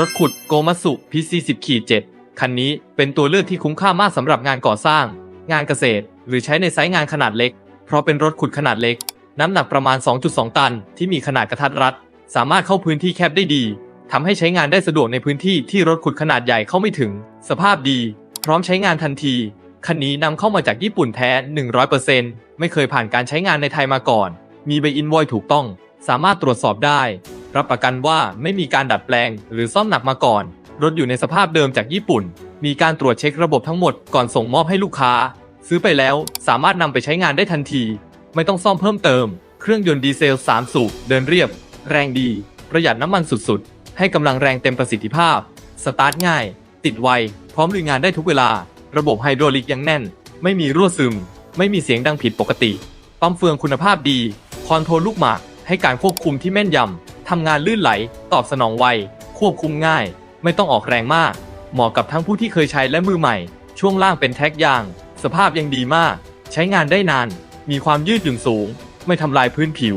รถขุดโกมัสุ PC10 ขีด7คันนี้เป็นตัวเลือกที่คุ้มค่ามากสำหรับงานก่อสร้าง งานเกษตร หรือใช้ในไซต์งานขนาดเล็ก เพราะเป็นรถขุดขนาดเล็ก น้ำหนักประมาณ 2.2 ตัน ที่มีขนาดกระทัดรัด สามารถเข้าพื้นที่แคบได้ดีทำให้ใช้งานได้สะดวกในพื้นที่ที่รถขุดขนาดใหญ่เข้าไม่ถึง สภาพดี พร้อมใช้งานทันที คันนี้นำเข้ามาจากญี่ปุ่นแท้ 100%ไม่เคยผ่านการใช้งานในไทยมาก่อน มีใบอินวอยถูกต้อง สามารถตรวจสอบได้ รับประกันว่าไม่มีการดัดแปลงหรือซ่อมหนักมาก่อน รถอยู่ในสภาพเดิมจากญี่ปุ่น มีการตรวจเช็คระบบทั้งหมดก่อนส่งมอบให้ลูกค้า ซื้อไปแล้วสามารถนำไปใช้งานได้ทันที ไม่ต้องซ่อมเพิ่มเติม เครื่องยนต์ดีเซล 3 สูบเดินเรียบ แรงดี ประหยัดน้ำมันสุดๆ ให้กำลังแรงเต็มประสิทธิภาพ สตาร์ทง่าย ติดไว พร้อมลุยงานได้ทุกเวลา ระบบไฮดรอลิกยังแน่น ไม่มีรั่วซึม ไม่มีเสียงดังผิดปกติ ปั๊มเฟืองคุณภาพดี คอนโทรลลูกหมาก ให้การควบคุมที่แม่นยำ ทำงานลื่นไหล ตอบสนองไว ควบคุมง่าย ไม่ต้องออกแรงมาก เหมาะกับทั้งผู้ที่เคยใช้และมือใหม่ ช่วงล่างเป็นแท็กยาง สภาพยังดีมาก ใช้งานได้นาน มีความยืดหยุ่นสูง ไม่ทำลายพื้นผิว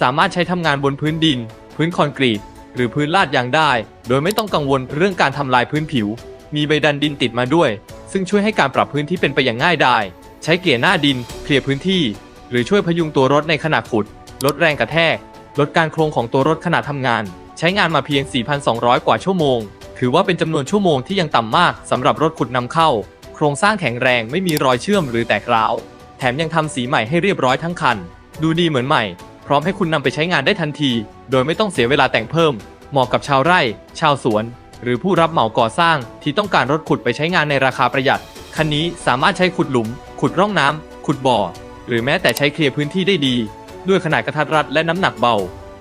สามารถใช้ทำงานบนพื้นดิน พื้นคอนกรีต หรือพื้นลาดยางได้ โดยไม่ต้องกังวลเรื่องการทำลายพื้นผิว มีใบดันดินติดมาด้วย ซึ่งช่วยให้การปรับพื้นที่เป็นไปอย่างง่ายดายใช้เกียร์หน้าดิน เคลียร์พื้นที่ หรือช่วยพยุงตัวรถในขณะขุด ลดแรงกระแทก ลดการโครงของตัวรถขณะทำงาน ใช้งานมาเพียง 4,200 กว่าชั่วโมง ถือว่าเป็นจำนวนชั่วโมงที่ยังต่ำมากสำหรับรถขุดนำเข้า โครงสร้างแข็งแรงไม่มีรอยเชื่อมหรือแตกร้าว แถมยังทำสีใหม่ให้เรียบร้อยทั้งคัน ดูดีเหมือนใหม่ พร้อมให้คุณนำไปใช้งานได้ทันที โดยไม่ต้องเสียเวลาแต่งเพิ่ม เหมาะกับชาวไร่ ชาวสวน หรือผู้รับเหมาก่อสร้างที่ต้องการรถขุดไปใช้งานในราคาประหยัด คันนี้สามารถใช้ขุดหลุม ขุดร่องน้ำขุดบ่อ หรือแม้แต่ใช้เคลียร์พื้นที่ได้ดี ด้วยขนาดกระทัดรัดและน้ำหนักเบา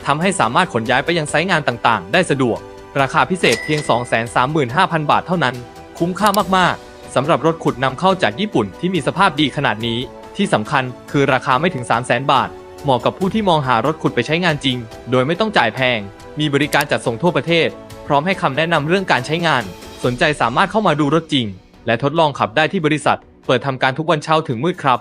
ทำให้สามารถขนย้ายไปยังไซต์งานต่างๆ ได้สะดวก ราคาพิเศษเพียง 235,000 บาทเท่านั้น คุ้มค่ามากๆสำหรับรถขุดนำเข้าจากญี่ปุ่นที่มีสภาพดีขนาดนี้ ที่สำคัญคือราคาไม่ถึง 300,000 บาท เหมาะกับผู้ที่มองหารถขุดไปใช้งานจริง โดยไม่ต้องจ่ายแพง มีบริการจัดส่งทั่วประเทศ พร้อมให้คำแนะนำเรื่องการใช้งาน สนใจสามารถเข้ามาดูรถจริง และทดลองขับได้ที่บริษัท เปิดทำการทุกวันเช้าถึงมืดครับ